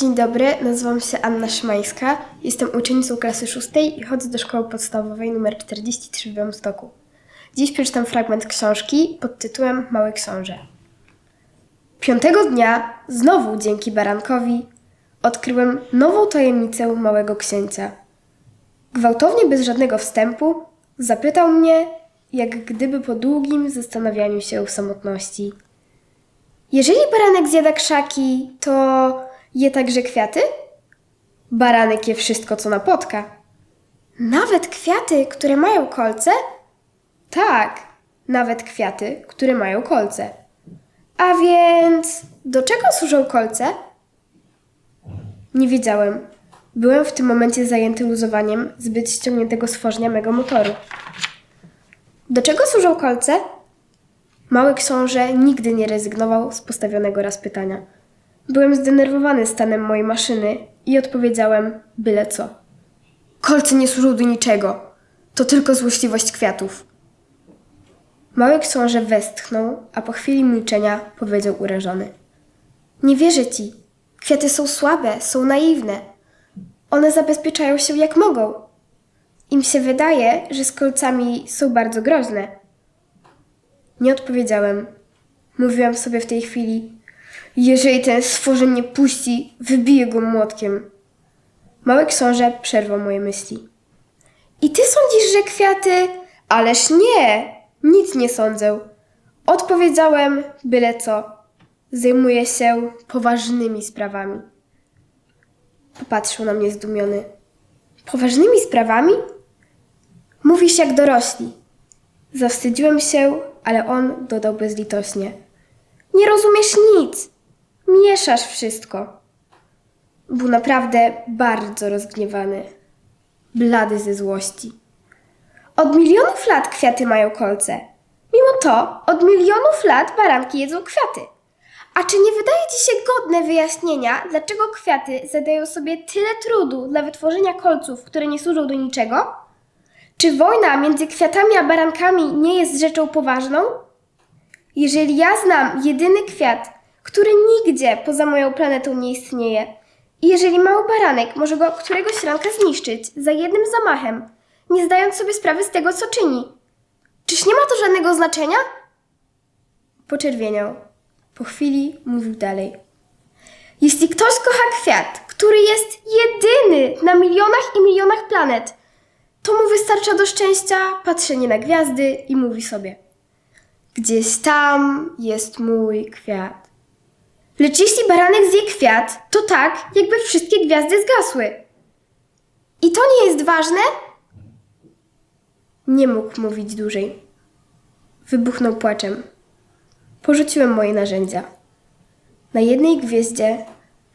Dzień dobry, nazywam się Anna Szymańska. Jestem uczennicą klasy szóstej i chodzę do szkoły podstawowej nr 43 w Białymstoku. Dziś przeczytam fragment książki pod tytułem Mały Książę. Piątego dnia, znowu dzięki barankowi, odkryłem nową tajemnicę małego księcia. Gwałtownie, bez żadnego wstępu, zapytał mnie, jak gdyby po długim zastanawianiu się w samotności. Jeżeli baranek zjada krzaki, to je także kwiaty? Baranek je wszystko, co napotka. Nawet kwiaty, które mają kolce? Tak, nawet kwiaty, które mają kolce. A więc do czego służą kolce? Nie wiedziałem. Byłem w tym momencie zajęty luzowaniem zbyt ściągniętego stworzenia mego motoru. Do czego służą kolce? Mały książę nigdy nie rezygnował z postawionego raz pytania. Byłem zdenerwowany stanem mojej maszyny i odpowiedziałem byle co. Kolce nie służą do niczego. To tylko złośliwość kwiatów. Mały książę westchnął, a po chwili milczenia powiedział urażony. Nie wierzę ci. Kwiaty są słabe, są naiwne. One zabezpieczają się jak mogą. Im się wydaje, że z kolcami są bardzo groźne. Nie odpowiedziałem. Mówiłam sobie w tej chwili, jeżeli ten stworzeń nie puści, wybiję go młotkiem. Mały książę przerwał moje myśli. I ty sądzisz, że kwiaty? Ależ nie! Nic nie sądzę. Odpowiedziałem byle co. Zajmuję się poważnymi sprawami. Popatrzył na mnie zdumiony. Poważnymi sprawami? Mówisz jak dorośli. Zawstydziłem się, ale on dodał bezlitośnie. Nie rozumiesz nic. Mieszasz wszystko. Był naprawdę bardzo rozgniewany. Blady ze złości. Od milionów lat kwiaty mają kolce. Mimo to, od milionów lat baranki jedzą kwiaty. A czy nie wydaje ci się godne wyjaśnienia, dlaczego kwiaty zadają sobie tyle trudu dla wytworzenia kolców, które nie służą do niczego? Czy wojna między kwiatami a barankami nie jest rzeczą poważną? Jeżeli ja znam jedyny kwiat, który nigdzie poza moją planetą nie istnieje, i jeżeli mały baranek może go któregoś ranka zniszczyć za jednym zamachem, nie zdając sobie sprawy z tego, co czyni, czyż nie ma to żadnego znaczenia? Poczerwieniał. Po chwili mówił dalej. Jeśli ktoś kocha kwiat, który jest jedyny na milionach i milionach planet, to mu wystarcza do szczęścia patrzenie na gwiazdy i mówi sobie: Gdzieś tam jest mój kwiat. Lecz jeśli baranek zje kwiat, to tak, jakby wszystkie gwiazdy zgasły. I to nie jest ważne? Nie mógł mówić dłużej. Wybuchnął płaczem. Porzuciłem moje narzędzia. Na jednej gwieździe,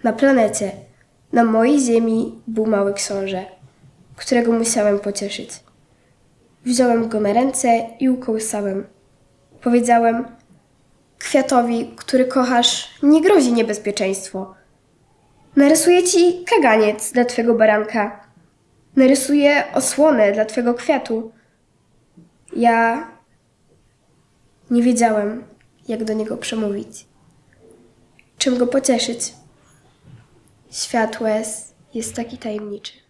na planecie, na mojej ziemi był mały książę, którego musiałem pocieszyć. Wziąłem go na ręce i ukołysałem. Powiedziałem: Kwiatowi, który kochasz, nie grozi niebezpieczeństwo. Narysuję ci kaganiec dla twego baranka. Narysuję osłonę dla twego kwiatu. Ja nie wiedziałem, jak do niego przemówić. Czym go pocieszyć? Świat łez jest taki tajemniczy.